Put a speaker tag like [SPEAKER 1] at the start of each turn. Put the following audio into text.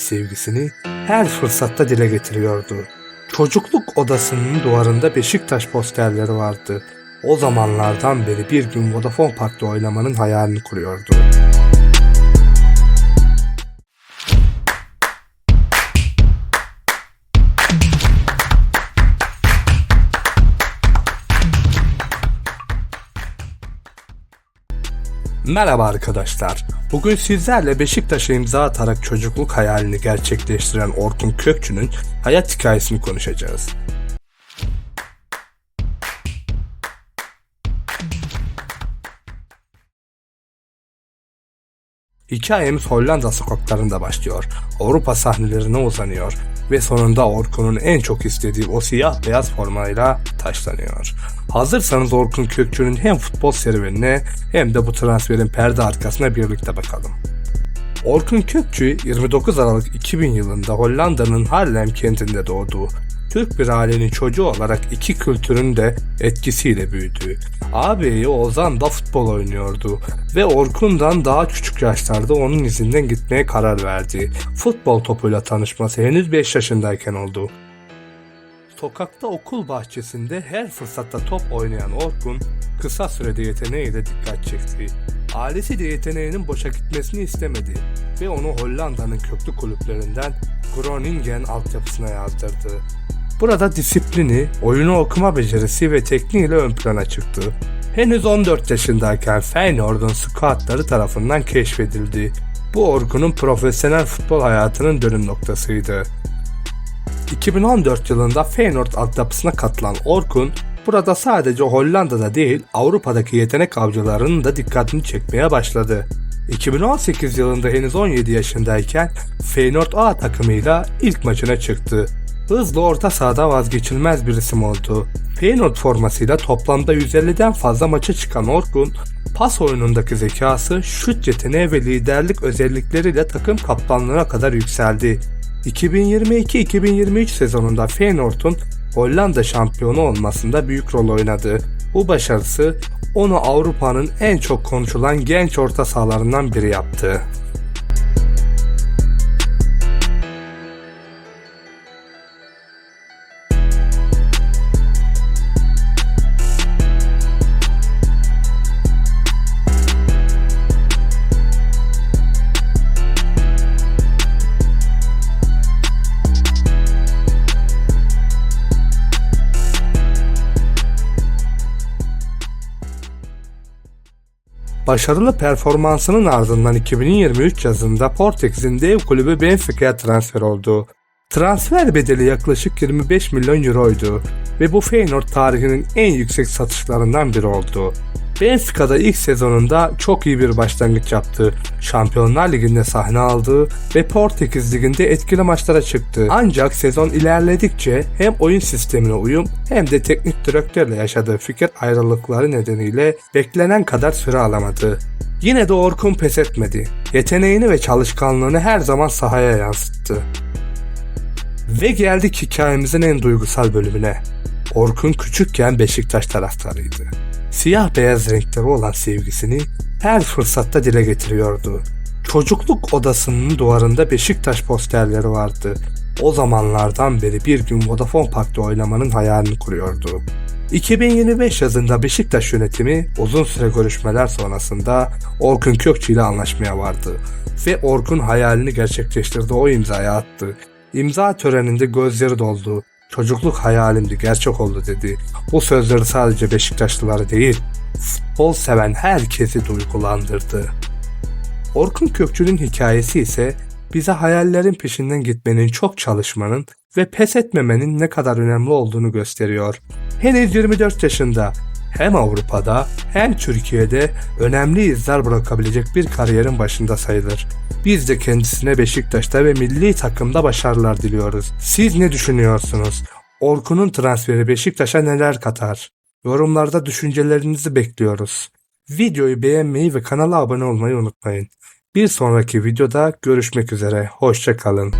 [SPEAKER 1] sevgisini her fırsatta dile getiriyordu. Çocukluk odasının duvarında Beşiktaş posterleri vardı. O zamanlardan beri bir gün Vodafone Park'ta oynamanın hayalini kuruyordu. Merhaba arkadaşlar. Bugün sizlerle Beşiktaş'a imza atarak çocukluk hayalini gerçekleştiren Orkun Kökçü'nün hayat hikayesini konuşacağız. Hikayemiz Hollanda sokaklarında başlıyor. Avrupa sahnelerine uzanıyor ve sonunda Orkun'un en çok istediği o siyah beyaz formayla taşlanıyor. Hazırsanız Orkun Kökçü'nün hem futbol serüvenine hem de bu transferin perde arkasına birlikte bakalım. Orkun Kökçü 29 Aralık 2000 yılında Hollanda'nın Haarlem kentinde doğdu. Türk bir ailenin çocuğu olarak iki kültürün de etkisiyle büyüdü. Ağabeyi Ozan da futbol oynuyordu ve Orkun'dan daha küçük yaşlarda onun izinden gitmeye karar verdi. Futbol topuyla tanışması henüz 5 yaşındayken oldu. Sokakta okul bahçesinde her fırsatta top oynayan Orkun kısa sürede yeteneğiyle dikkat çekti. Ailesi de yeteneğinin boşa gitmesini istemedi ve onu Hollanda'nın köklü kulüplerinden Groningen altyapısına yazdırdı. Burada disiplini, oyunu okuma becerisi ve tekniğiyle ön plana çıktı. Henüz 14 yaşındayken Feyenoord'un scoutları tarafından keşfedildi. Bu Orkun'un profesyonel futbol hayatının dönüm noktasıydı. 2014 yılında Feyenoord altyapısına katılan Orkun, burada sadece Hollanda'da değil Avrupa'daki yetenek avcılarının da dikkatini çekmeye başladı. 2018 yılında henüz 17 yaşındayken Feyenoord A takımıyla ilk maçına çıktı. Hızlı orta sahada vazgeçilmez bir isim oldu. Feyenoord formasıyla toplamda 150'den fazla maça çıkan Orkun, pas oyunundaki zekası, şut yeteneği ve liderlik özellikleriyle takım kaptanlığına kadar yükseldi. 2022-2023 sezonunda Feyenoord'un Hollanda şampiyonu olmasında büyük rol oynadı. Bu başarısı onu Avrupa'nın en çok konuşulan genç orta sahalarından biri yaptı. Başarılı performansının ardından 2023 yazında Portekiz'in dev kulübü Benfica'ya transfer oldu. Transfer bedeli yaklaşık 25 milyon euroydu ve bu Feyenoord tarihinin en yüksek satışlarından biri oldu. Benfica'da ilk sezonunda çok iyi bir başlangıç yaptı. Şampiyonlar Ligi'nde sahne aldı ve Portekiz Ligi'nde etkili maçlara çıktı. Ancak sezon ilerledikçe hem oyun sistemine uyum hem de teknik direktörle yaşadığı fikir ayrılıkları nedeniyle beklenen kadar süre alamadı. Yine de Orkun pes etmedi. Yeteneğini ve çalışkanlığını her zaman sahaya yansıttı. Ve geldik hikayemizin en duygusal bölümüne. Orkun küçükken Beşiktaş taraftarıydı. Siyah beyaz renkleri olan sevgisini her fırsatta dile getiriyordu. Çocukluk odasının duvarında Beşiktaş posterleri vardı. O zamanlardan beri bir gün Vodafone Park'ta oynamanın hayalini kuruyordu. 2025 yazında Beşiktaş yönetimi uzun süre görüşmeler sonrasında Orkun Kökçü ile anlaşmaya vardı ve Orkun hayalini gerçekleştirdi o imzayı attı. İmza töreninde gözleri doldu. Çocukluk hayalimdi gerçek oldu dedi. Bu sözleri sadece Beşiktaşlıları değil, futbol seven herkesi duygulandırdı. Orkun Kökçü'nün hikayesi ise bize hayallerin peşinden gitmenin, çok çalışmanın ve pes etmemenin ne kadar önemli olduğunu gösteriyor. Henüz 24 yaşında hem Avrupa'da hem Türkiye'de önemli izler bırakabilecek bir kariyerin başında sayılır. Biz de kendisine Beşiktaş'ta ve milli takımda başarılar diliyoruz. Siz ne düşünüyorsunuz? Orkun'un transferi Beşiktaş'a neler katar? Yorumlarda düşüncelerinizi bekliyoruz. Videoyu beğenmeyi ve kanala abone olmayı unutmayın. Bir sonraki videoda görüşmek üzere. Hoşçakalın.